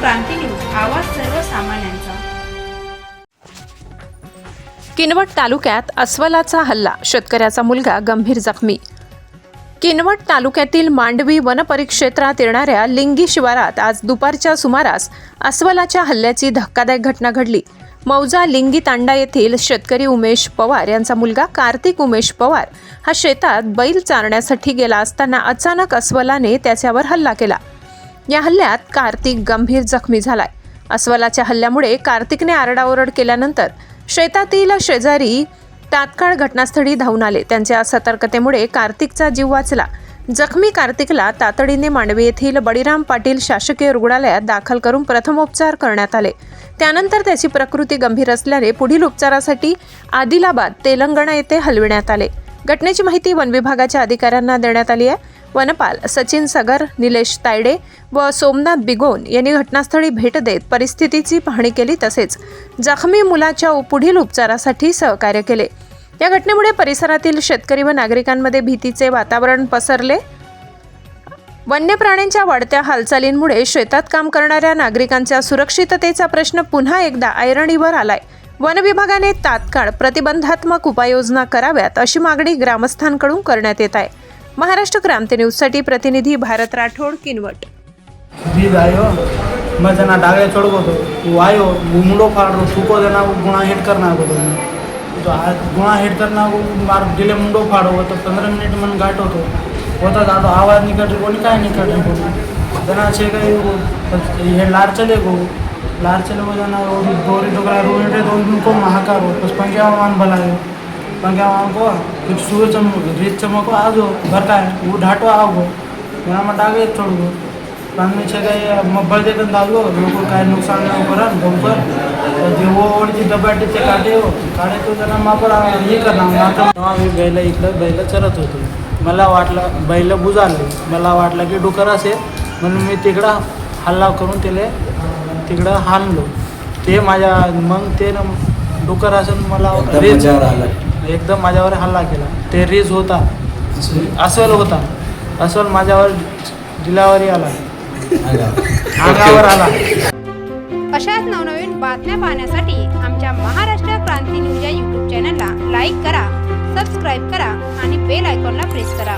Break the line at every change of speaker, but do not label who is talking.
क्रांती news आवाज सर्वसामान्यांचा.
किनवट तालुक्यात अस्वलाचा हल्ला शेतकऱ्याचा मुलगा गंभीर जखमी. किनवट तालुक्यातील मांडवी वनपरिक्षेत्रात येणाऱ्या लिंगी शिवारात आज दुपारच्या सुमारास अस्वलाच्या हल्ल्याची धक्कादायक घटना घडली. मौजा लिंगी तांडा येथील शेतकरी उमेश पवार यांचा मुलगा कार्तिक उमेश पवार हा शेतात बैल चारण्यासाठी गेला असताना अचानक अस्वलाने त्याच्यावर हल्ला केला. या हल्ल्यात कार्तिक गंभीर जखमी झालाय. अस्वलाच्या हल्ल्यामुळे कार्तिकने आरडाओरड केल्यानंतर शेतातील शेजारी तात्काळ घटनास्थळी धावून आले. त्यांच्या सतर्कतेमुळे कार्तिकचा जीव वाचला. जखमी कार्तिकला तातडीने मांडवी येथील बळीराम पाटील शासकीय रुग्णालयात दाखल करून प्रथमोपचार करण्यात आले. त्यानंतर त्याची प्रकृती गंभीर असल्याने पुढील उपचारासाठी आदिलाबाद तेलंगणा येथे हलविण्यात आले. घटनेची माहिती वन विभागाच्या अधिकाऱ्यांना देण्यात आली आहे. वनपाल सचिन सगर निलेश तायडे व सोमनाथ बिगोन यांनी घटनास्थळी भेट देत परिस्थितीची पाहणी केली तसेच जखमी मुलाच्या पुढील उपचारासाठी सहकार्य केले. या घटनेमुळे परिसरातील शेतकरी व नागरिकांमध्ये भीतीचे वातावरण पसरले. वन्य प्राण्यांच्या वाढत्या हालचालींमुळे शेतात काम करणाऱ्या नागरिकांच्या सुरक्षिततेचा प्रश्न पुन्हा एकदा ऐरणीवर आलाय. वन विभागाने तात्काळ प्रतिबंधात्मक उपाययोजना कराव्यात अशी मागणी ग्रामस्थांकडून करण्यात येत आहे. महाराष्ट्र क्रांती न्यूजसाठी प्रतिनिधी भारत राठोड किनवट.
बीज आयो मैं जना डागे चढ़ गो तो वो आयो घुमडो मुंडो फाड़ रो थूको देना गुणा हिट करना को तो। तो गुणा हिट करना वो मार दिले मुंडो फाड़ो वो तो पंद्रह मिनट मन गाटो तो। होता था तो आवाज़ निकल रही कोणी काय निकल रही कोणी जना छे गई वो हे लार चले गो। लार चले गो जना वो गोरी डोकरा रो तो उनको महाकार हो बस पंजा मान भलायो पंखे मान को कुछ सूरज रेत चमको आजो हो, घर का वो ढाटो आवो मेरा मत आगे थोड़ गो कान में छे गए मब्बल दे कन काय का नुकसान ना करा घूम पर जे वो और जी दबाटे काटे हो काढे तो जरा मा पर हे करना आता आम्ही बैल इकडं बैल चरत होतो. मला वाटलं बैल बुजाले. मला वाटलं की डुकर असेल. म्हणून मी तिकडं हल्ला करून त्याला तिकडं हाणलो. ते माझ्या मग ते ना डुकर असेल मला
रेत आलं.
एकदम माझ्यावर हल्ला केला. ते रेज होता. अस्वल होता. अस्वल माझ्यावर दिलावरी आला. अंगावर आला.
अशाच नवनवीन बातम्या पाहण्यासाठी आमच्या महाराष्ट्र क्रांती न्यूज या यूट्यूब चॅनलला लाईक करा सबस्क्राईब करा आणि बेल आयकॉनला प्रेस करा.